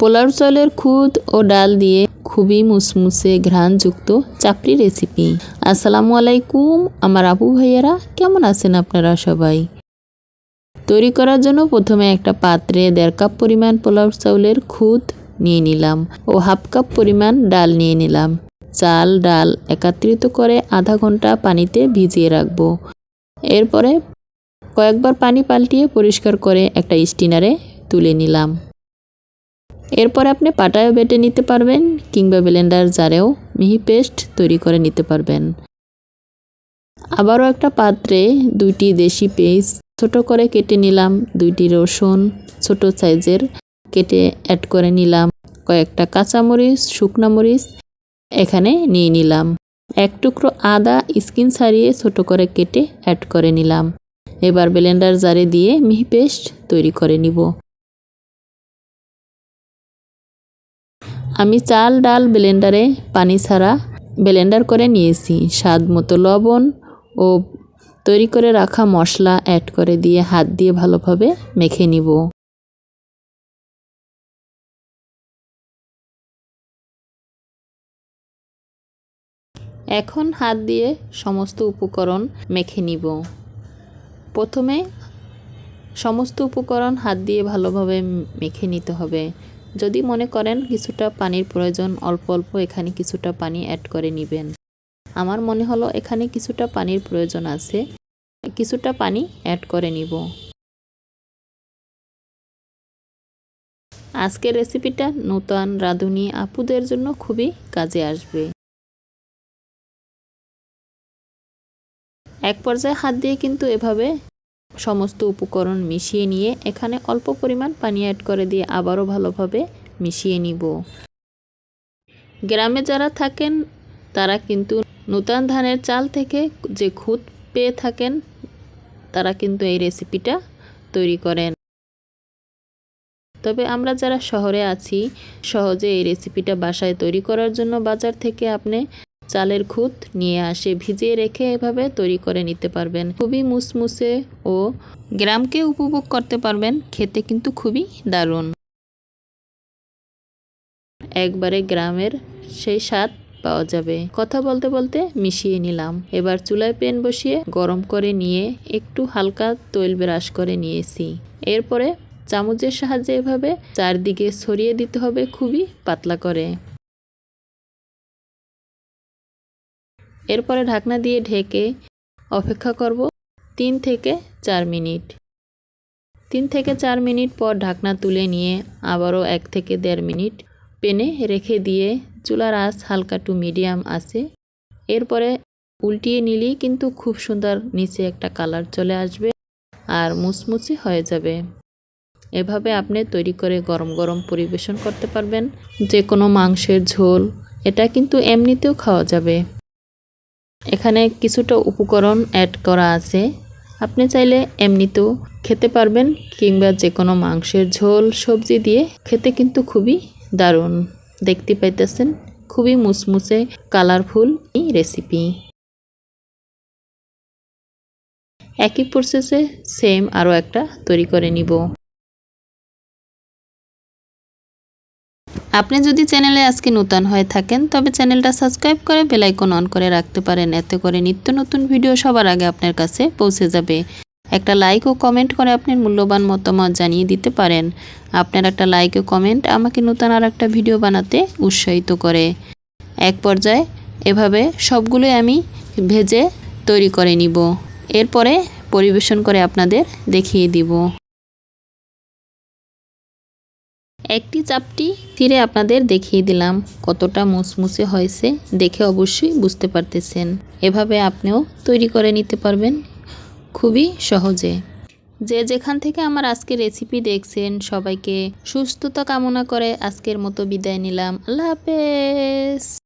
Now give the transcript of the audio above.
পোলাও চালের খুদ ও ডাল দিয়ে খুবই মুসমুসে ঘ্রাণযুক্ত চাপড়ি রেসিপি আসসালামু আলাইকুম, আমার আপু ভাইয়েরা, কেমন আছেন আপনারা সবাই? তৈরি করার জন্য প্রথমে একটা পাত্রে দেড় কাপ পরিমাণ পোলাও চাউলের খুদ নিয়ে নিলাম ও হাফ কাপ পরিমাণ ডাল নিয়ে নিলাম। চাল, ডাল একত্রিত করে আধা ঘণ্টা পানিতে ভিজিয়ে রাখব। এরপরে কয়েকবার পানি পাল্টিয়ে পরিষ্কার করে একটা স্টিনারে তুলে নিলাম। এরপর আপনি পাটায়ও বেটে নিতে পারবেন কিংবা ব্লেন্ডার জারেও মিহি পেস্ট তৈরি করে নিতে পারবেন। আবারও একটা পাত্রে দুইটি দেশি পেঁয়াজ ছোট করে কেটে নিলাম, দুইটি রসুন ছোট সাইজের কেটে অ্যাড করে নিলাম, কয়েকটা কাঁচামরিচ, শুকনা মরিচ এখানে নিয়ে নিলাম। এক টুকরো আদা স্কিন ছাড়িয়ে ছোট করে কেটে অ্যাড করে নিলাম। এবার ব্লেন্ডার জারে দিয়ে মিহি পেস্ট তৈরি করে নিব। আমি চাল, ডাল ব্লেন্ডারে পানি ছাড়া ব্লেন্ডার করে নিয়েছি। স্বাদ মতো লবণ ও তৈরি করে রাখা মশলা অ্যাড করে দিয়ে হাত দিয়ে ভালোভাবে মেখে নিব। এখন হাত দিয়ে সমস্ত উপকরণ মেখে নিব। প্রথমে সমস্ত উপকরণ হাত দিয়ে ভালোভাবে মেখে নিতে হবে। যদি মনে করেন কিছুটা পানির প্রয়োজন, অল্প অল্প এখানে কিছুটা পানি অ্যাড করে নেবেন। আমার মনে হলো এখানে কিছুটা পানির প্রয়োজন আছে, কিছুটা পানি অ্যাড করে নিব। আজকের রেসিপিটা নূতন, রাঁধুনি আপুদের জন্য খুবই কাজে আসবে। এক পর্যায়ে হাত দিয়ে কিন্তু এভাবে সমস্ত উপকরণ মিশিয়ে নিয়ে এখানে অল্প পরিমাণ পানি অ্যাড করে দিয়ে আবারও ভালোভাবে মিশিয়ে নিব। গ্রামে যারা থাকেন, তারা কিন্তু নূতন ধানের চাল থেকে যে খুদ পেয়ে থাকেন, তারা কিন্তু এই রেসিপিটা তৈরি করেন। তবে আমরা যারা শহরে আছি, সহজে এই রেসিপিটা বাসায় তৈরি করার জন্য বাজার থেকে আপনি চালের খুঁত নিয়ে আসে, ভিজিয়ে রেখে এভাবে তৈরি করে নিতে পারবেন। খুবই মুসমুসে ও গ্রামকে উপভোগ করতে পারবেন, খেতে কিন্তু খুবই দারুণ। একবারে গ্রামের সেই স্বাদ পাওয়া যাবে। কথা বলতে বলতে মিশিয়ে নিলাম। এবার চুলায় প্যান বসিয়ে গরম করে নিয়ে একটু হালকা তৈল ব্রাশ করে নিয়েছি। এরপরে চামচের সাহায্যে এভাবে চারদিকে ছড়িয়ে দিতে হবে খুবই পাতলা করে। এরপরে ঢাকনা দিয়ে ঢেকে অপেক্ষা করব তিন থেকে চার মিনিট। তিন থেকে চার মিনিট পর ঢাকনা তুলে নিয়ে আবারও এক থেকে দেড় মিনিট পেনে রেখে দিয়ে চুলার আঁচ হালকা টু মিডিয়াম আছে। এরপরে উল্টিয়ে নিলেই কিন্তু খুব সুন্দর নিচে একটা কালার চলে আসবে আর মুচমুচে হয়ে যাবে। এভাবে আপনি তৈরি করে গরম গরম পরিবেশন করতে পারবেন। যে কোনো মাংসের ঝোল, এটা কিন্তু এমনিতেও খাওয়া যাবে। এখানে কিছুটা উপকরণ অ্যাড করা আছে। আপনি চাইলে এমনিতেও খেতে পারবেন কিংবা যে কোনো মাংসের ঝোল, সবজি দিয়ে খেতে কিন্তু খুবই দারুণ। দেখতে পাইতেছেন, খুবই মুসমুসে কালারফুল এই রেসিপি একই প্রসেসে সেম আরও একটা তৈরি করে নিব। আপনি যদি চ্যানেলে আজকে নতুন হয়ে থাকেন, তবে চ্যানেলটা সাবস্ক্রাইব করে বেলাইকন অন করে রাখতে পারেন। এতে করে নিত্য নতুন ভিডিও সবার আগে আপনার কাছে পৌঁছে যাবে। একটা লাইক ও কমেন্ট করে আপনার মূল্যবান মতামত জানিয়ে দিতে পারেন। আপনার একটা লাইক ও কমেন্ট আমাকে নতুন আর একটা ভিডিও বানাতে উৎসাহিত করে। এক পর্যায়ে এভাবে সবগুলোই আমি ভেজে তৈরি করে নিব। এরপরে পরিবেশন করে আপনাদের দেখিয়ে দিব। একটি চাপটি ফিরে আপনাদের দেখিয়ে দিলাম। কতটা মুসমুসে হয়েছে দেখে অবশ্যই বুঝতে পারতেছেন। এভাবে আপনিও তৈরি করে নিতে পারবেন খুবই সহজে। যে যেখান থেকে আমার আজকের রেসিপি দেখছেন, সবাইকে সুস্থতা কামনা করে আজকের মতো বিদায় নিলাম। আল্লাহ হাফেজ।